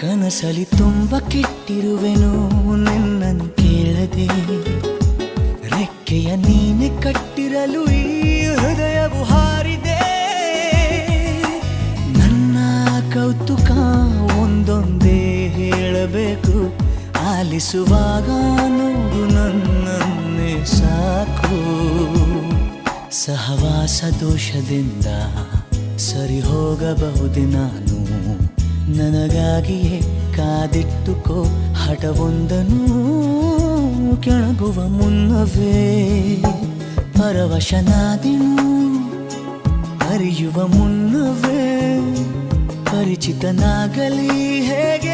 ಕನಸಲಿ ತುಂಬ ಕೆಟ್ಟಿರುವೆನು ನಿನ್ನನ್ನು ಕೇಳದೆ. ರೆಕ್ಕೆಯ ನೀನೆ ಕಟ್ಟಿರಲು ಈ ಹೃದಯ ಹಾರಿದೆ. ನನ್ನ ಕೌತುಕ ಒಂದೊಂದೇ ಹೇಳಬೇಕು. ಆಲಿಸುವಾಗ ನೋಡು ನನ್ನನ್ನೇ ಸಾಕು. ಸಹವಾಸ ದೋಷದಿಂದ ಸರಿ ಹೋಗಬಹುದೇ ನಾನು. ನನಗಾಗಿಯೇ ಕಾದಿಟ್ಟುಕೋ ಹಠವೊಂದನು ಕೆಣಗುವ ಮುನ್ನವೇ. ಪರವಶನಾದಿನು ಅರಿಯುವ ಮುನ್ನವೇ. ಪರಿಚಿತನಾಗಲಿ ಹೇಗೆ